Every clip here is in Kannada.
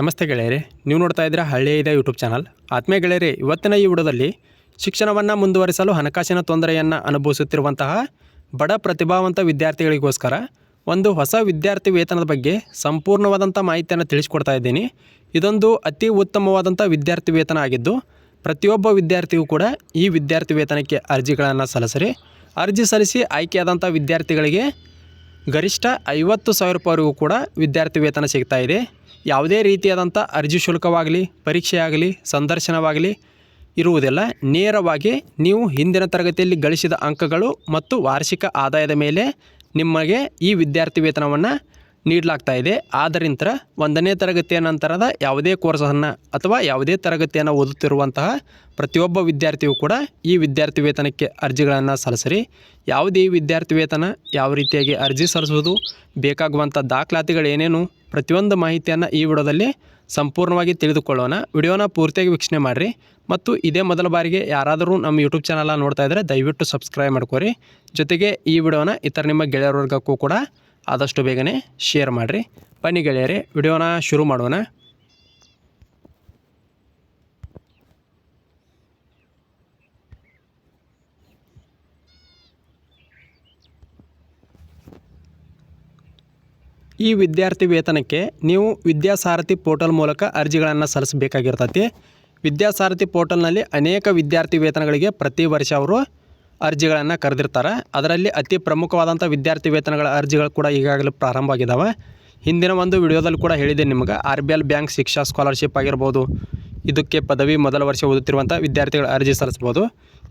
ನಮಸ್ತೆ ಗೆಳೆಯರೆ, ನೀವು ನೋಡ್ತಾ ಇದ್ದೀರಾ ಹಳ್ಳಿಯ ಇದೆ ಯೂಟ್ಯೂಬ್ ಚಾನಲ್. ಆತ್ಮೀಯ ಗೆಳೆಯರೆ, ಇವತ್ತಿನ ಈ ವಿಡಿಯೋದಲ್ಲಿ ಶಿಕ್ಷಣವನ್ನು ಮುಂದುವರಿಸಲು ಹಣಕಾಸಿನ ತೊಂದರೆಯನ್ನು ಅನುಭವಿಸುತ್ತಿರುವಂತಹ ಬಡ ಪ್ರತಿಭಾವಂತ ವಿದ್ಯಾರ್ಥಿಗಳಿಗೋಸ್ಕರ ಒಂದು ಹೊಸ ವಿದ್ಯಾರ್ಥಿ ವೇತನದ ಬಗ್ಗೆ ಸಂಪೂರ್ಣವಾದಂಥ ಮಾಹಿತಿಯನ್ನು ತಿಳಿಸ್ಕೊಡ್ತಾ ಇದ್ದೀನಿ. ಇದೊಂದು ಅತಿ ಉತ್ತಮವಾದಂಥ ವಿದ್ಯಾರ್ಥಿ ವೇತನ ಆಗಿದ್ದು, ಪ್ರತಿಯೊಬ್ಬ ವಿದ್ಯಾರ್ಥಿಯೂ ಕೂಡ ಈ ವಿದ್ಯಾರ್ಥಿ ವೇತನಕ್ಕೆ ಅರ್ಜಿಗಳನ್ನು ಸಲ್ಲಿಸಿರಿ. ಅರ್ಜಿ ಸಲ್ಲಿಸಿ ಆಯ್ಕೆಯಾದಂಥ ವಿದ್ಯಾರ್ಥಿಗಳಿಗೆ ಗರಿಷ್ಠ ಐವತ್ತು ಸಾವಿರ ರೂಪಾಯಿವರೆಗೂ ಕೂಡ ವಿದ್ಯಾರ್ಥಿ ವೇತನ ಸಿಗ್ತಾ ಇದೆ. ಯಾವುದೇ ರೀತಿಯಾದಂಥ ಅರ್ಜಿ ಶುಲ್ಕವಾಗಲಿ, ಪರೀಕ್ಷೆಯಾಗಲಿ, ಸಂದರ್ಶನವಾಗಲಿ ಇರುವುದಿಲ್ಲ. ನೇರವಾಗಿ ನೀವು ಹಿಂದಿನ ತರಗತಿಯಲ್ಲಿ ಗಳಿಸಿದ ಅಂಕಗಳು ಮತ್ತು ವಾರ್ಷಿಕ ಆದಾಯದ ಮೇಲೆ ನಿಮಗೆ ಈ ವಿದ್ಯಾರ್ಥಿ ವೇತನವನ್ನು ನೀಡಲಾಗ್ತಾ ಇದೆ. ಆದ್ದರಿಂದ ಒಂದನೇ ತರಗತಿಯ ನಂತರದ ಯಾವುದೇ ಕೋರ್ಸನ್ನು ಅಥವಾ ಯಾವುದೇ ತರಗತಿಯನ್ನು ಓದುತ್ತಿರುವಂತಹ ಪ್ರತಿಯೊಬ್ಬ ವಿದ್ಯಾರ್ಥಿಯೂ ಕೂಡ ಈ ವಿದ್ಯಾರ್ಥಿ ವೇತನಕ್ಕೆ ಅರ್ಜಿಗಳನ್ನು ಸಲ್ಲಿಸಿರಿ. ಯಾವುದೇ ವಿದ್ಯಾರ್ಥಿ ವೇತನ ಯಾವ ರೀತಿಯಾಗಿ ಅರ್ಜಿ ಸಲ್ಲಿಸುವುದು ಬೇಕಾಗುವಂಥ ದಾಖಲಾತಿಗಳು ಏನೇನು, ಪ್ರತಿಯೊಂದು ಮಾಹಿತಿಯನ್ನು ಈ ವಿಡಿಯೋದಲ್ಲಿ ಸಂಪೂರ್ಣವಾಗಿ ತಿಳಿದುಕೊಳ್ಳೋಣ. ವಿಡಿಯೋನ ಪೂರ್ತಿಯಾಗಿ ವೀಕ್ಷಣೆ ಮಾಡಿರಿ. ಮತ್ತು ಇದೇ ಮೊದಲ ಬಾರಿಗೆ ಯಾರಾದರೂ ನಮ್ಮ ಯೂಟ್ಯೂಬ್ ಚಾನಲ ನೋಡ್ತಾ ಇದ್ದರೆ ದಯವಿಟ್ಟು ಸಬ್ಸ್ಕ್ರೈಬ್ ಮಾಡ್ಕೊರಿ. ಜೊತೆಗೆ ಈ ವಿಡಿಯೋನ ಇತರ ನಿಮ್ಮ ಗೆಳೆಯರ ವರ್ಗಕ್ಕೂ ಕೂಡ ಆದಷ್ಟು ಬೇಗನೆ ಶೇರ್ ಮಾಡಿರಿ. ಬನ್ನಿ ಗೆಳೆಯರೆ, ವಿಡಿಯೋನ ಶುರು ಮಾಡೋಣ. ಈ ವಿದ್ಯಾರ್ಥಿ ವೇತನಕ್ಕೆ ನೀವು ವಿದ್ಯಾಸಾರಥಿ ಪೋರ್ಟಲ್ ಮೂಲಕ ಅರ್ಜಿಗಳನ್ನು ಸಲ್ಲಿಸಬೇಕಾಗಿರ್ತೈತಿ. ವಿದ್ಯಾಸಾರಥಿ ಪೋರ್ಟಲ್ನಲ್ಲಿ ಅನೇಕ ವಿದ್ಯಾರ್ಥಿ ವೇತನಗಳಿಗೆ ಪ್ರತಿ ವರ್ಷ ಅವರು ಅರ್ಜಿಗಳನ್ನು ಕರೆದಿರ್ತಾರೆ. ಅದರಲ್ಲಿ ಅತಿ ಪ್ರಮುಖವಾದಂಥ ವಿದ್ಯಾರ್ಥಿ ವೇತನಗಳ ಅರ್ಜಿಗಳು ಕೂಡ ಈಗಾಗಲೇ ಪ್ರಾರಂಭ ಆಗಿದ್ದಾವೆ ಹಿಂದಿನ ಒಂದು ವಿಡಿಯೋದಲ್ಲಿ ಕೂಡ ಹೇಳಿದೆ ನಿಮ್ಗೆ, R B L bank Shiksha scholarship ಆಗಿರ್ಬೋದು, ಇದಕ್ಕೆ ಪದವಿ ಮೊದಲ ವರ್ಷ ಓದುತ್ತಿರುವಂಥ ವಿದ್ಯಾರ್ಥಿಗಳ ಅರ್ಜಿ ಸಲ್ಲಿಸ್ಬೋದು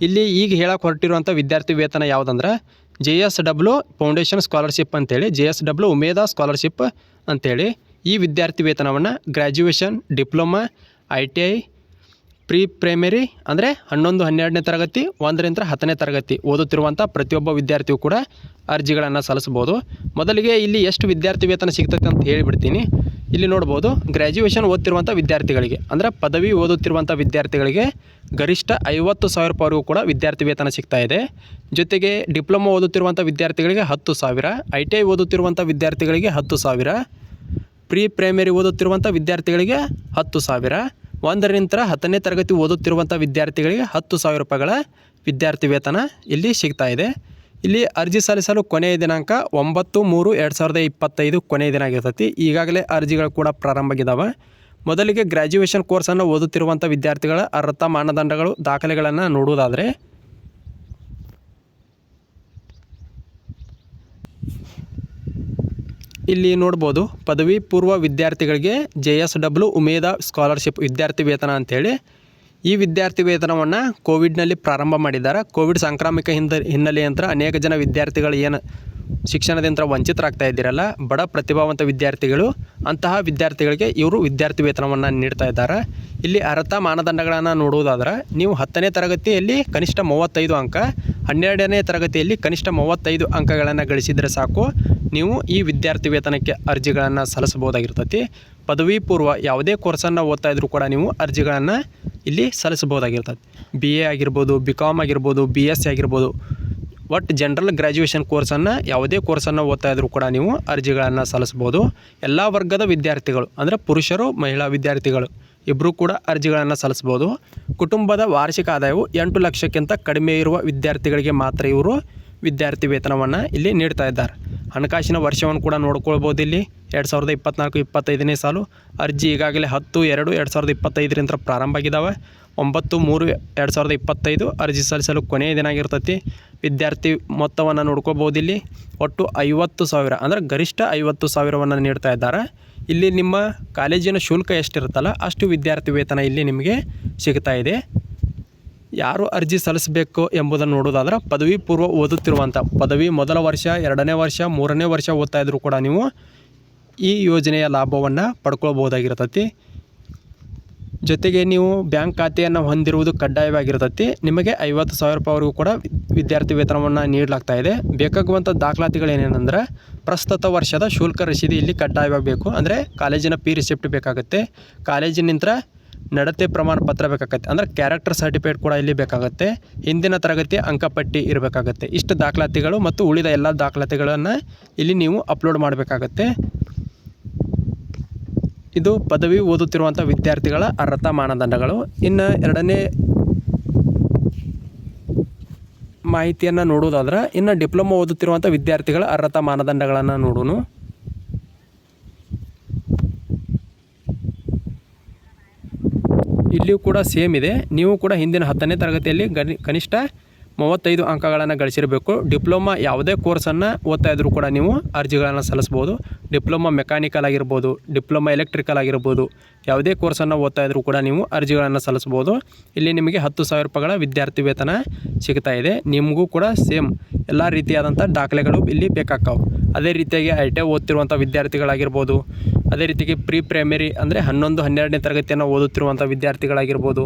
ಇಲ್ಲಿ ಈಗ ಹೇಳಕ್ಕೆ ಹೊರಟಿರುವಂಥ ವಿದ್ಯಾರ್ಥಿ ವೇತನ ಯಾವುದಂದ್ರೆ, J S W foundation scholarship ಅಂತೇಳಿ, ಜೆ ಎಸ್ ಡಬ್ಲ್ಯೂ ಉಮೇದಾ ಸ್ಕಾಲರ್ಶಿಪ್ ಅಂತೇಳಿ ಈ ವಿದ್ಯಾರ್ಥಿ ವೇತನವನ್ನು, graduation, diploma, I T I pre primary ಅಂದರೆ ಹನ್ನೊಂದು, ಹನ್ನೆರಡನೇ ತರಗತಿ, ಒಂದರಿಂದ ಹತ್ತನೇ ತರಗತಿ ಓದುತ್ತಿರುವಂಥ ಪ್ರತಿಯೊಬ್ಬ ವಿದ್ಯಾರ್ಥಿಯು ಕೂಡ ಅರ್ಜಿಗಳನ್ನು ಸಲ್ಲಿಸ್ಬೋದು ಮೊದಲಿಗೆ ಇಲ್ಲಿ ಎಷ್ಟು ವಿದ್ಯಾರ್ಥಿ ವೇತನ ಸಿಗ್ತೈತೆ ಅಂತ ಹೇಳಿಬಿಡ್ತೀನಿ. ಇಲ್ಲಿ ನೋಡ್ಬೋದು ಗ್ರ್ಯಾಜುಯೇಷನ್ ಓದ್ತಿರುವಂಥ ವಿದ್ಯಾರ್ಥಿಗಳಿಗೆ, ಅಂದರೆ ಪದವಿ ಓದುತ್ತಿರುವಂಥ ವಿದ್ಯಾರ್ಥಿಗಳಿಗೆ ಗರಿಷ್ಠ ಐವತ್ತು ಸಾವಿರ ರೂಪಾಯಿಗೂ ಕೂಡ ವಿದ್ಯಾರ್ಥಿ ವೇತನ ಸಿಗ್ತಾ ಇದೆ. ಜೊತೆಗೆ ಡಿಪ್ಲೊಮಾ ಓದುತ್ತಿರುವಂಥ ವಿದ್ಯಾರ್ಥಿಗಳಿಗೆ ಹತ್ತು ಸಾವಿರ, ಐ ಟಿ ಐ ಓದುತ್ತಿರುವಂಥ ವಿದ್ಯಾರ್ಥಿಗಳಿಗೆ ಹತ್ತು ಸಾವಿರ, ಪ್ರೀ ಪ್ರೈಮರಿ ಓದುತ್ತಿರುವಂಥ ವಿದ್ಯಾರ್ಥಿಗಳಿಗೆ ಹತ್ತು ಸಾವಿರ ಒಂದರಿಂದ ಹತ್ತನೇ ತರಗತಿ ಓದುತ್ತಿರುವಂಥ ವಿದ್ಯಾರ್ಥಿಗಳಿಗೆ ಹತ್ತು ಸಾವಿರ ರೂಪಾಯಿಗಳ ವಿದ್ಯಾರ್ಥಿ ವೇತನ ಇಲ್ಲಿ ಸಿಗ್ತಾ ಇದೆ. ಇಲ್ಲಿ ಅರ್ಜಿ ಸಲ್ಲಿಸಲು ಕೊನೆಯ ದಿನಾಂಕ ಒಂಬತ್ತು ಮೂರು ಎರಡು ಸಾವಿರದ ಇಪ್ಪತ್ತೈದು ಕೊನೆಯ ದಿನ ಆಗಿರ್ತೈತಿ. ಈಗಾಗಲೇ ಅರ್ಜಿಗಳು ಕೂಡ ಪ್ರಾರಂಭ ಆಗಿದ್ದಾವೆ ಮೊದಲಿಗೆ ಗ್ರ್ಯಾಜುಯೇಷನ್ ಕೋರ್ಸನ್ನು ಓದುತ್ತಿರುವಂಥ ವಿದ್ಯಾರ್ಥಿಗಳ ಅರ್ಹತಾ ಮಾನದಂಡಗಳು ದಾಖಲೆಗಳನ್ನು ನೋಡುವುದಾದರೆ ಇಲ್ಲಿ ನೋಡ್ಬೋದು ಪದವಿ ಪೂರ್ವ ವಿದ್ಯಾರ್ಥಿಗಳಿಗೆ ಜೆ ಎಸ್ ಡಬ್ಲ್ಯೂ ಉಮೇದ ಸ್ಕಾಲರ್ಶಿಪ್ ವಿದ್ಯಾರ್ಥಿ ವೇತನ ಅಂಥೇಳಿ. ಈ ವಿದ್ಯಾರ್ಥಿ ವೇತನವನ್ನು ಕೋವಿಡ್ನಲ್ಲಿ ಪ್ರಾರಂಭ ಮಾಡಿದ್ದಾರೆ. ಕೋವಿಡ್ ಸಾಂಕ್ರಾಮಿಕ ಹಿಂದ ಹಿನ್ನೆಲೆಯಂತ್ರ ಅನೇಕ ಜನ ವಿದ್ಯಾರ್ಥಿಗಳು ಏನು ಶಿಕ್ಷಣದಿಂದ ವಂಚಿತರಾಗ್ತಾ ಇದ್ದೀರಲ್ಲ, ಬಡ ಪ್ರತಿಭಾವಂತ ವಿದ್ಯಾರ್ಥಿಗಳು, ಅಂತಹ ವಿದ್ಯಾರ್ಥಿಗಳಿಗೆ ಇವರು ವಿದ್ಯಾರ್ಥಿ ವೇತನವನ್ನು ನೀಡ್ತಾ ಇದ್ದಾರೆ. ಇಲ್ಲಿ ಅರ್ಹತಾ ಮಾನದಂಡಗಳನ್ನು ನೋಡುವುದಾದ್ರೆ, ನೀವು ಹತ್ತನೇ ತರಗತಿಯಲ್ಲಿ ಕನಿಷ್ಠ ಮೂವತ್ತೈದು ಅಂಕ ಹನ್ನೆರಡನೇ ತರಗತಿಯಲ್ಲಿ ಕನಿಷ್ಠ ಮೂವತ್ತೈದು ಅಂಕಗಳನ್ನು ಗಳಿಸಿದರೆ ಸಾಕು. ನೀವು ಈ ವಿದ್ಯಾರ್ಥಿ ವೇತನಕ್ಕೆ ಅರ್ಜಿಗಳನ್ನು ಸಲ್ಲಿಸಬಹುದಾಗಿರ್ತೈತಿ. ಪದವಿ ಪೂರ್ವ ಯಾವುದೇ ಕೋರ್ಸನ್ನು ಓದ್ತಾ ಇದ್ರೂ ಕೂಡ ನೀವು ಅರ್ಜಿಗಳನ್ನು ಇಲ್ಲಿ ಸಲ್ಲಿಸಬಹುದಾಗಿರ್ತದೆ ಬಿ ಎ ಆಗಿರ್ಬೋದು ಬಿ ಕಾಮ್ ಆಗಿರ್ಬೋದು ಬಿ ಎಸ್ ಸಿ ಆಗಿರ್ಬೋದು. ಒಟ್ಟು ಜನರಲ್ ಗ್ರ್ಯಾಜುಯೇಷನ್ ಕೋರ್ಸನ್ನು ಯಾವುದೇ ಕೋರ್ಸನ್ನು ಓದ್ತಾ ಇದ್ರೂ ಕೂಡ ನೀವು ಅರ್ಜಿಗಳನ್ನು ಸಲ್ಲಿಸ್ಬೋದು ಎಲ್ಲ ವರ್ಗದ ವಿದ್ಯಾರ್ಥಿಗಳು, ಅಂದರೆ ಪುರುಷರು, ಮಹಿಳಾ ವಿದ್ಯಾರ್ಥಿಗಳು ಇಬ್ಬರೂ ಕೂಡ ಅರ್ಜಿಗಳನ್ನು ಸಲ್ಲಿಸ್ಬೋದು ಕುಟುಂಬದ ವಾರ್ಷಿಕ ಆದಾಯವು ಎಂಟು ಲಕ್ಷಕ್ಕಿಂತ ಕಡಿಮೆ ಇರುವ ವಿದ್ಯಾರ್ಥಿಗಳಿಗೆ ಮಾತ್ರ ಇವರು ವಿದ್ಯಾರ್ಥಿ ವೇತನವನ್ನು ಇಲ್ಲಿ ನೀಡ್ತಾ ಇದ್ದಾರೆ. ಹಣಕಾಸಿನ ವರ್ಷವನ್ನು ಕೂಡ ನೋಡ್ಕೊಳ್ಬೋದು ಇಲ್ಲಿ. ಎರಡು ಸಾವಿರದ ಇಪ್ಪತ್ನಾಲ್ಕು ಇಪ್ಪತ್ತೈದನೇ ಸಾಲು ಅರ್ಜಿ ಈಗಾಗಲೇ ಹತ್ತು, ಎರಡು ಎರಡು ಸಾವಿರದ ಇಪ್ಪತ್ತೈದರಿಂದ ಪ್ರಾರಂಭ ಆಗಿದ್ದಾವೆ. ಒಂಬತ್ತು, ಮೂರು, ಎರಡು ಸಾವಿರದ ಇಪ್ಪತ್ತೈದು ಅರ್ಜಿ ಸಲ್ಲಿಸಲು ಕೊನೆಯ ದಿನ ಆಗಿರ್ತೈತಿ. ವಿದ್ಯಾರ್ಥಿ ಮೊತ್ತವನ್ನು ನೋಡ್ಕೋಬೋದು ಇಲ್ಲಿ. ಒಟ್ಟು ಐವತ್ತು ಸಾವಿರ, ಅಂದರೆ ಗರಿಷ್ಠ ಐವತ್ತು ಸಾವಿರವನ್ನು ನೀಡ್ತಾ ಇದ್ದಾರೆ. ಇಲ್ಲಿ ನಿಮ್ಮ ಕಾಲೇಜಿನ ಶುಲ್ಕ ಎಷ್ಟಿರುತ್ತಲ್ಲ ಅಷ್ಟು ವಿದ್ಯಾರ್ಥಿ ವೇತನ ಇಲ್ಲಿ ನಿಮಗೆ ಸಿಗ್ತಾ ಇದೆ. ಯಾರು ಅರ್ಜಿ ಸಲ್ಲಿಸಬೇಕು ಎಂಬುದನ್ನು ನೋಡೋದಾದ್ರೆ ಪದವಿ ಪೂರ್ವ ಓದುತ್ತಿರುವಂಥ, ಪದವಿ ಮೊದಲ ವರ್ಷ, ಎರಡನೇ ವರ್ಷ, ಮೂರನೇ ವರ್ಷ ಓದ್ತಾ ಇದ್ದರೂ ಕೂಡ ನೀವು ಈ ಯೋಜನೆಯ ಲಾಭವನ್ನು ಪಡ್ಕೊಳ್ಬೋದಾಗಿರ್ತೈತಿ ಜೊತೆಗೆ ನೀವು ಬ್ಯಾಂಕ್ ಖಾತೆಯನ್ನು ಹೊಂದಿರುವುದು ಕಡ್ಡಾಯವಾಗಿರ್ತೈತಿ. ನಿಮಗೆ ಐವತ್ತು ಸಾವಿರ ರೂಪಾಯಿವರೆಗೂ ಕೂಡ ವಿದ್ಯಾರ್ಥಿ ವೇತನವನ್ನು ನೀಡಲಾಗ್ತಾ ಇದೆ. ಬೇಕಾಗುವಂಥ ದಾಖಲಾತಿಗಳೇನೇನೆಂದರೆ ಪ್ರಸ್ತುತ ವರ್ಷದ ಶುಲ್ಕ ರಸೀದಿ ಇಲ್ಲಿ ಕಡ್ಡಾಯವಾಗಬೇಕು. ಅಂದರೆ ಕಾಲೇಜಿನ ಪಿ ರಿಸಿಪ್ಟ್ ಬೇಕಾಗುತ್ತೆ. ಕಾಲೇಜಿನಿಂದ ನಡತೆ ಪ್ರಮಾಣ ಪತ್ರ ಬೇಕಾಗತ್ತೆ. ಅಂದರೆ ಕ್ಯಾರೆಕ್ಟರ್ ಸರ್ಟಿಫಿಕೇಟ್ ಕೂಡ ಇಲ್ಲಿ ಬೇಕಾಗುತ್ತೆ. ಹಿಂದಿನ ತರಗತಿ ಅಂಕಪಟ್ಟಿ ಇರಬೇಕಾಗತ್ತೆ. ಇಷ್ಟು ದಾಖಲಾತಿಗಳು ಮತ್ತು ಉಳಿದ ಎಲ್ಲ ದಾಖಲಾತಿಗಳನ್ನು ಇಲ್ಲಿ ನೀವು ಅಪ್ಲೋಡ್ ಮಾಡಬೇಕಾಗತ್ತೆ. ಇದು ಪದವಿ ಓದುತ್ತಿರುವಂಥ ವಿದ್ಯಾರ್ಥಿಗಳ ಅರ್ಹತಾ ಮಾನದಂಡಗಳು. ಇನ್ನು ಎರಡನೇ ಮಾಹಿತಿಯನ್ನು ನೋಡೋದಾದ್ರೆ ಇನ್ನು ಡಿಪ್ಲೊಮಾ ಓದುತ್ತಿರುವಂಥ ವಿದ್ಯಾರ್ಥಿಗಳ ಅರ್ಹತಾ ಮಾನದಂಡಗಳನ್ನು ನೋಡೋಣ. ಇಲ್ಲಿಯೂ ಕೂಡ ಸೇಮ್ ಇದೆ. ನೀವು ಕೂಡ ಹಿಂದಿನ ಹತ್ತನೇ ತರಗತಿಯಲ್ಲಿ ಗನಿ ಕನಿಷ್ಠ ಮೂವತ್ತೈದು ಅಂಕಗಳನ್ನು ಗಳಿಸಿರಬೇಕು. ಡಿಪ್ಲೊಮಾ ಯಾವುದೇ ಕೋರ್ಸನ್ನು ಓದ್ತಾ ಇದ್ರೂ ಕೂಡ ನೀವು ಅರ್ಜಿಗಳನ್ನು ಸಲ್ಲಿಸ್ಬೋದು. ಡಿಪ್ಲೊಮಾ ಮೆಕ್ಯಾನಿಕಲ್ ಆಗಿರ್ಬೋದು, ಡಿಪ್ಲೊಮಾ ಎಲೆಕ್ಟ್ರಿಕಲ್ ಆಗಿರ್ಬೋದು, ಯಾವುದೇ ಕೋರ್ಸನ್ನು ಓದ್ತಾ ಇದ್ರೂ ಕೂಡ ನೀವು ಅರ್ಜಿಗಳನ್ನು ಸಲ್ಲಿಸ್ಬೋದು. ಇಲ್ಲಿ ನಿಮಗೆ ಹತ್ತು ಸಾವಿರ ರೂಪಾಯಿಗಳ ವಿದ್ಯಾರ್ಥಿ ವೇತನ ಸಿಗ್ತಾ ಇದೆ. ನಿಮಗೂ ಕೂಡ ಸೇಮ್ ಎಲ್ಲ ರೀತಿಯಾದಂಥ ದಾಖಲೆಗಳು ಇಲ್ಲಿ ಬೇಕಾಗ್ತಾವೆ. ಅದೇ ರೀತಿಯಾಗಿ ಐ ಟಿ ಐ ಓದ್ತಿರುವಂಥ ವಿದ್ಯಾರ್ಥಿಗಳಾಗಿರ್ಬೋದು, ಅದೇ ರೀತಿಯಾಗಿ ಪ್ರೀ ಪ್ರೈಮರಿ ಅಂದರೆ ಹನ್ನೊಂದು, ಹನ್ನೆರಡನೇ ತರಗತಿಯನ್ನು ಓದುತ್ತಿರುವಂಥ ವಿದ್ಯಾರ್ಥಿಗಳಾಗಿರ್ಬೋದು,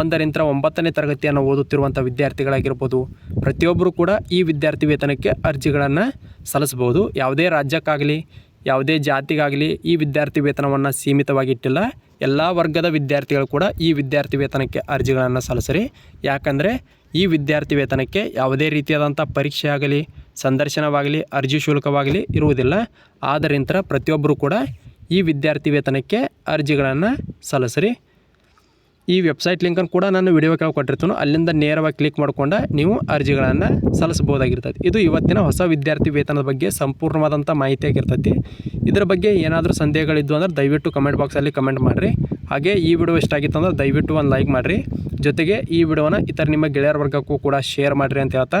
ಒಂದರಿಂದ ಒಂಬತ್ತನೇ ತರಗತಿಯನ್ನು ಓದುತ್ತಿರುವಂಥ ವಿದ್ಯಾರ್ಥಿಗಳಾಗಿರ್ಬೋದು, ಪ್ರತಿಯೊಬ್ಬರು ಕೂಡ ಈ ವಿದ್ಯಾರ್ಥಿ ವೇತನಕ್ಕೆ ಅರ್ಜಿಗಳನ್ನು ಸಲ್ಲಿಸ್ಬೋದು ಯಾವುದೇ ರಾಜ್ಯಕ್ಕಾಗಲಿ, ಯಾವುದೇ ಜಾತಿಗಾಗಲಿ ಈ ವಿದ್ಯಾರ್ಥಿ ವೇತನವನ್ನು ಸೀಮಿತವಾಗಿಟ್ಟಿಲ್ಲ ಎಲ್ಲ ವರ್ಗದ ವಿದ್ಯಾರ್ಥಿಗಳು ಕೂಡ ಈ ವಿದ್ಯಾರ್ಥಿ ವೇತನಕ್ಕೆ ಅರ್ಜಿಗಳನ್ನು ಸಲ್ಲಿಸ್ರಿ. ಯಾಕಂದರೆ ಈ ವಿದ್ಯಾರ್ಥಿ ವೇತನಕ್ಕೆ ಯಾವುದೇ ರೀತಿಯಾದಂಥ ಪರೀಕ್ಷೆ ಆಗಲಿ ಸಂದರ್ಶನವಾಗಲಿ, ಅರ್ಜಿ ಶುಲ್ಕವಾಗಲಿ ಇರುವುದಿಲ್ಲ. ಆದ್ದರಿಂದ ಪ್ರತಿಯೊಬ್ಬರು ಕೂಡ ಈ ವಿದ್ಯಾರ್ಥಿ ವೇತನಕ್ಕೆ ಅರ್ಜಿಗಳನ್ನು ಸಲ್ಲಿಸ್ರಿ. ಈ ವೆಬ್ಸೈಟ್ ಲಿಂಕನ್ನು ಕೂಡ ನಾನು ವಿಡಿಯೋ ಕೆಳಗೆ ಕೊಟ್ಟಿರ್ತೀನಿ. ಅಲ್ಲಿಂದ ನೇರವಾಗಿ ಕ್ಲಿಕ್ ಮಾಡ್ಕೊಂಡು ನೀವು ಅರ್ಜಿಗಳನ್ನು ಸಲ್ಲಿಸ್ಬೋದಾಗಿರ್ತೈತಿ ಇದು ಇವತ್ತಿನ ಹೊಸ ವಿದ್ಯಾರ್ಥಿ ವೇತನದ ಬಗ್ಗೆ ಸಂಪೂರ್ಣವಾದಂಥ ಮಾಹಿತಿ ಆಗಿರ್ತೈತಿ ಇದರ ಬಗ್ಗೆ ಏನಾದರೂ ಸಂದೇಹಗಳಿದ್ದು ಅಂದ್ರೆ ದಯವಿಟ್ಟು ಕಮೆಂಟ್ ಬಾಕ್ಸಲ್ಲಿ ಕಮೆಂಟ್ ಮಾಡಿರಿ. ಹಾಗೆ ಈ ವಿಡಿಯೋ ಇಷ್ಟ ಆಗಿತ್ತು ಅಂದ್ರೆ ದಯವಿಟ್ಟು ಒಂದು ಲೈಕ್ ಮಾಡಿರಿ. ಜೊತೆಗೆ ಈ ವಿಡಿಯೋನ ಇತರ ನಿಮ್ಮ ಗೆಳೆಯರ ವರ್ಗಕ್ಕೂ ಕೂಡ ಶೇರ್ ಮಾಡಿರಿ ಅಂತ ಹೇಳ್ತಾ